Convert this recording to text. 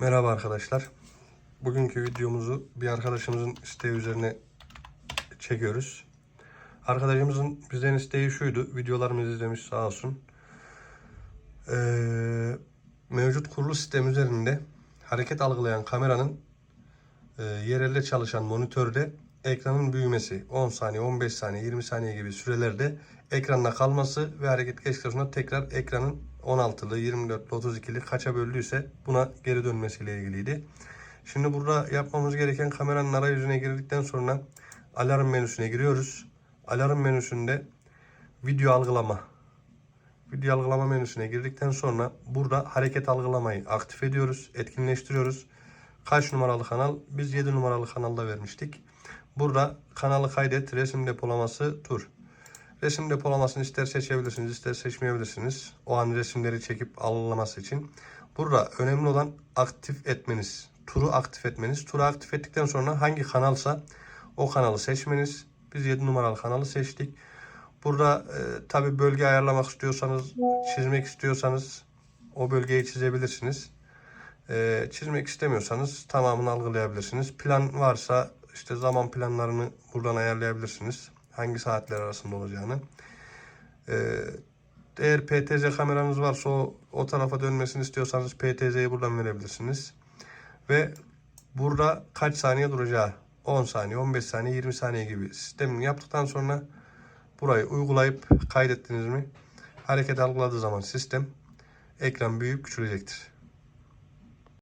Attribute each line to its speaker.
Speaker 1: Merhaba arkadaşlar. Bugünkü videomuzu bir arkadaşımızın isteği üzerine çekiyoruz. Arkadaşımızın bizden isteği şuydu. Videolarımızı izlemiş sağ olsun. Ee, mevcut kurulu sistem üzerinde hareket algılayan kameranın e, yerelde çalışan monitörde ekranın büyümesi 10 saniye, 15 saniye, 20 saniye gibi sürelerde ekranda kalması ve hareket geçtikten sonra tekrar ekranın 16'lı, 24'lü, 32'li kaça böldüyse buna geri dönmesiyle ilgiliydi. Şimdi burada yapmamız gereken kameranın arayüzüne girdikten sonra alarm menüsüne giriyoruz. Alarm menüsünde video algılama. Video algılama menüsüne girdikten sonra burada hareket algılamayı aktif ediyoruz, etkinleştiriyoruz. Kaç numaralı kanal? Biz 7 numaralı kanalda vermiştik. Burada kanalı kaydet, resim depolaması tur. Resim depolamasını ister seçebilirsiniz, ister seçmeyebilirsiniz. O an resimleri çekip algılaması için. Burada önemli olan aktif etmeniz. Turu aktif etmeniz. Turu aktif ettikten sonra hangi kanalsa o kanalı seçmeniz. Biz 7 numaralı kanalı seçtik. Burada e, tabi bölge ayarlamak istiyorsanız, çizmek istiyorsanız o bölgeyi çizebilirsiniz. E, çizmek istemiyorsanız tamamını algılayabilirsiniz. Plan varsa işte zaman planlarını buradan ayarlayabilirsiniz. Hangi saatler arasında olacağını. E, eğer PTZ kameranız varsa o, o tarafa dönmesini istiyorsanız PTZ'yi buradan verebilirsiniz. Ve burada kaç saniye duracağı 10 saniye, 15 saniye, 20 saniye gibi sistemini yaptıktan sonra burayı uygulayıp kaydettiniz mi hareket algıladığı zaman sistem ekran büyüyüp küçülecektir.